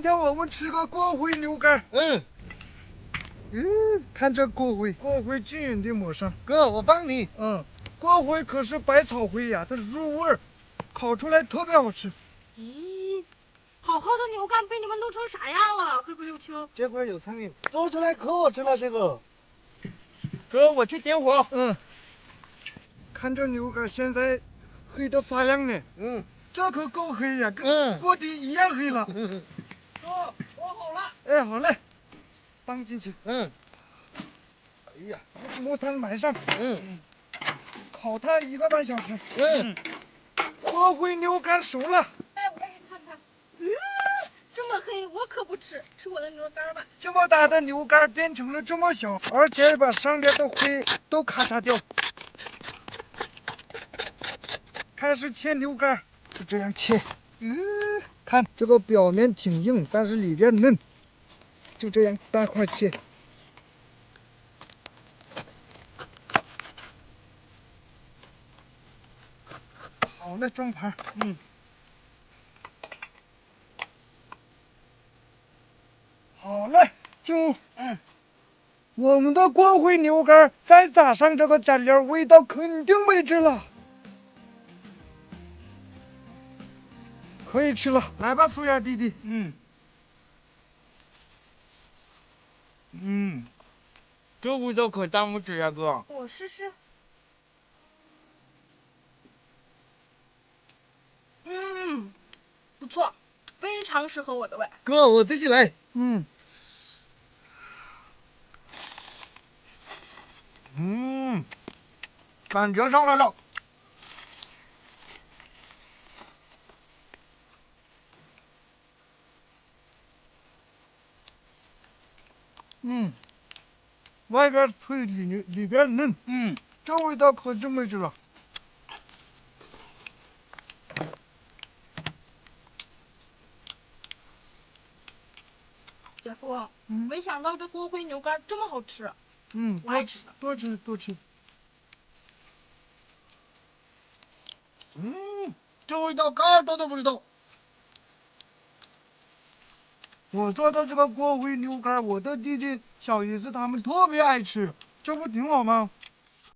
今天我们吃个锅灰牛肝。嗯，嗯，看这锅灰，锅灰均匀的抹上。哥，我帮你。嗯，锅灰可是百草灰呀，它入味儿，烤出来特别好吃。咦，好好的牛肝被你们弄成啥样了？黑不溜秋。这块有苍蝇，做出来可好吃了。这个，哥，我去点火。嗯，看这牛肝现在黑的发亮呢。嗯，这可够黑呀，跟嗯锅底一样黑了。嗯 哥，火好了。哎，好嘞，放进去，嗯，哎呀，木炭埋上，嗯烤它一个半小时。嗯，锅灰牛肝熟了，哎，我给你看看。嗯，这么黑，我可不吃，吃我的牛肉干吧。这么大的牛肝变成了这么小，而且把上边的灰都咔嚓掉。开始切牛肝，就这样切。嗯，看这个表面挺硬，但是里边嫩，就这样大块切。好的，装盘。嗯。好嘞，就嗯，我们的光辉牛肝再撒上这个蘸料，味道肯定没治了。可以吃了，来吧，苏雅弟弟。嗯。嗯，这味道可大拇指呀，哥。我试试。嗯，不错，非常适合我的胃。哥，我自己来。嗯，嗯，感觉上来了。嗯，外边脆里里边嫩，嗯，这味道可真没治了。姐夫，嗯没想到这锅烩牛肝这么好吃，嗯，我爱吃。多吃多吃。嗯，这味道嘎多的味道。我做的这个锅烩牛肝，我的弟弟小姨子他们特别爱吃，这不挺好吗？